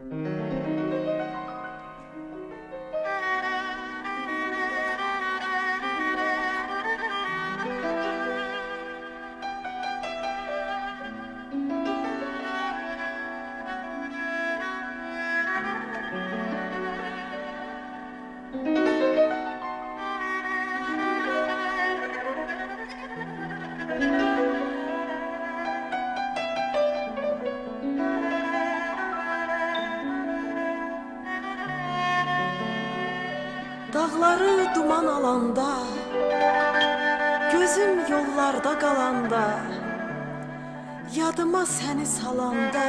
Dağları alanda Gözüm yollarda qalanda Yadıma səni salanda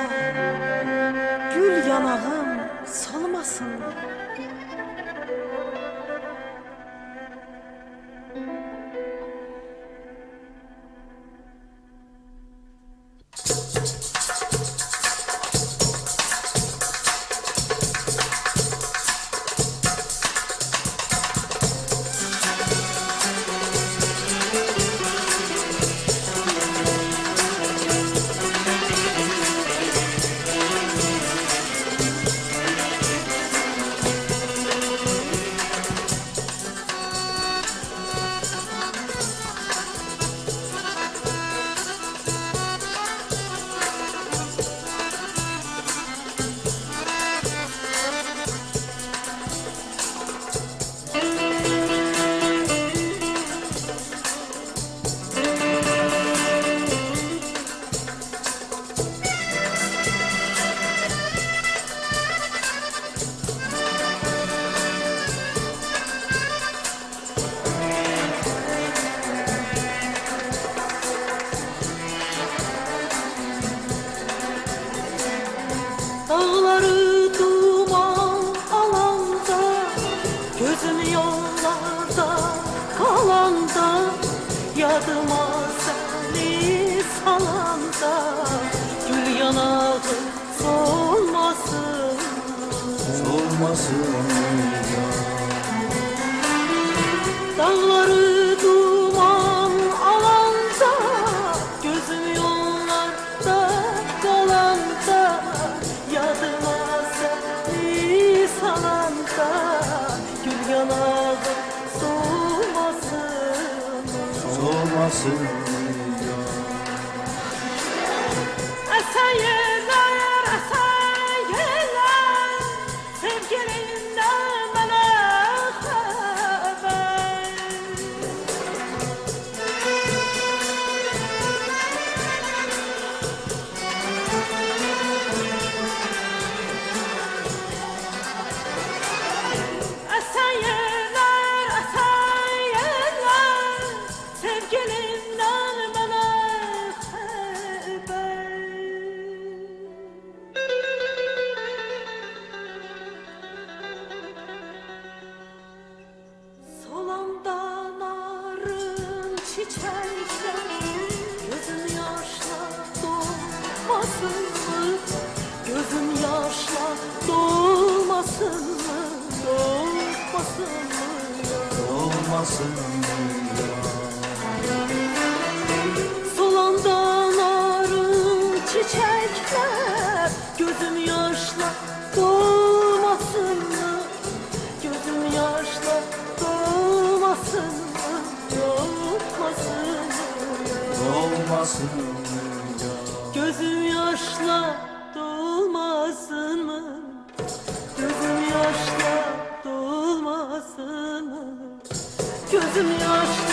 Gül yanağım solmasın Solmasın ya Dağları duman alanda Gözüm yollarda kalanda Yadıma seni salanda Gül yanağı dolmasın mı? Gözüm yaşla dolmasın mı? Dolmasın mı? Ya Solanda Gözüm yaşla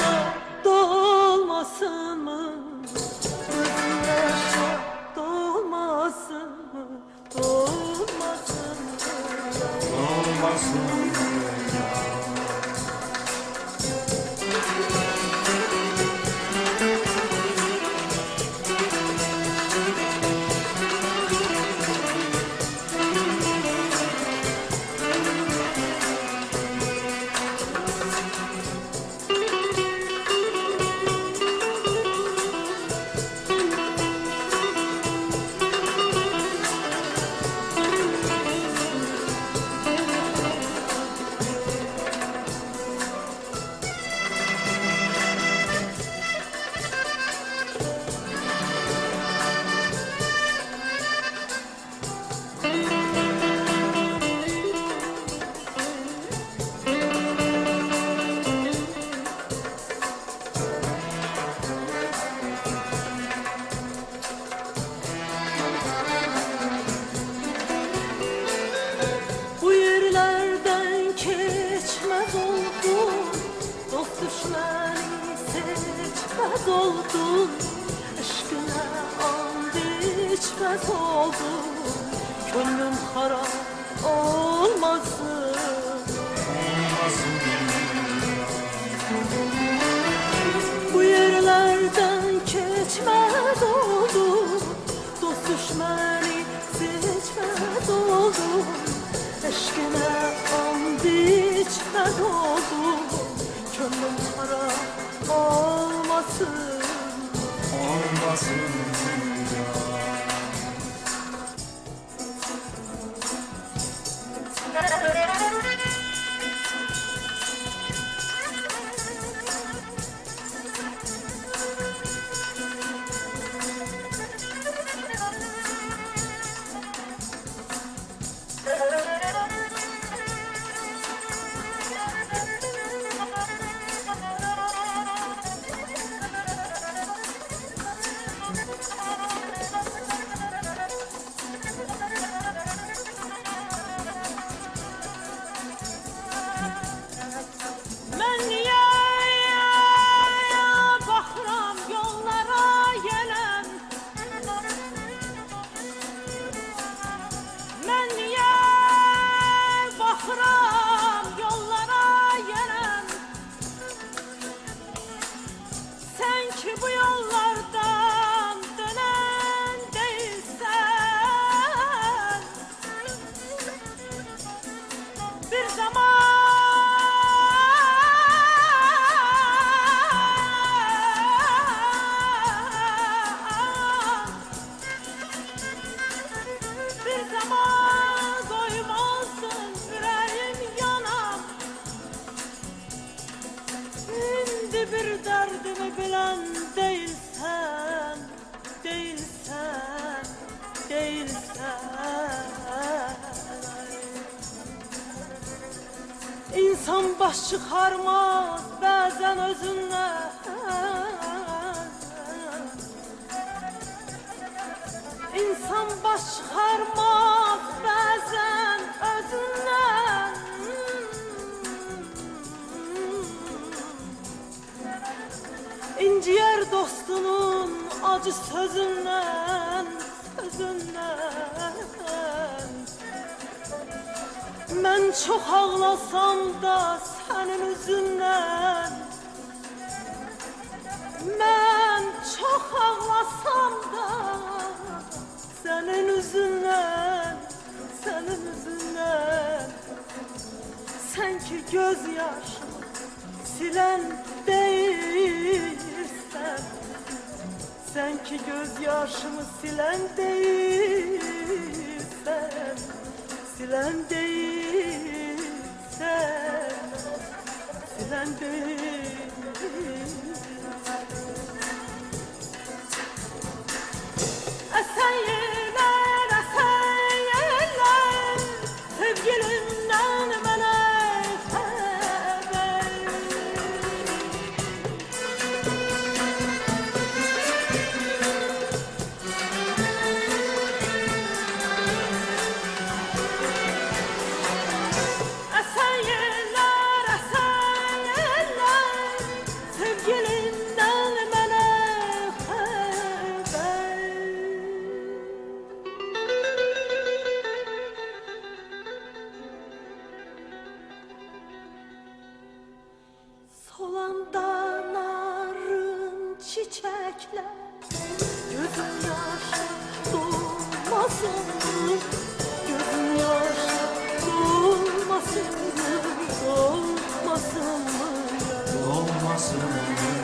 oldum Aşkına and içmez oldum Gönlüm harap olmasın Olmasın Bu yerlerden geçmez oldum Dost düşmeni Eşkine and içmez oldum Gönlüm harap olmasın. Olmasın İnsan baş çıkarmaz bazen özünden İnsan baş çıkarmaz bazen özünden İnciyer dostunun acı sözünden Sözünden Ben çok ağlasam da senin yüzünden. Ben çok ağlasam da senin yüzünden Senin yüzünden. Sen ki gözyaşımı silen Sen ki gözyaşımı silen değilsen Silen değilsen Silen değilsen. Esen Solanda narın çiçekler. Gözüm yaşı dolmasın Gözüm yaşı dolmasın Dolmasın Olmasın Solanda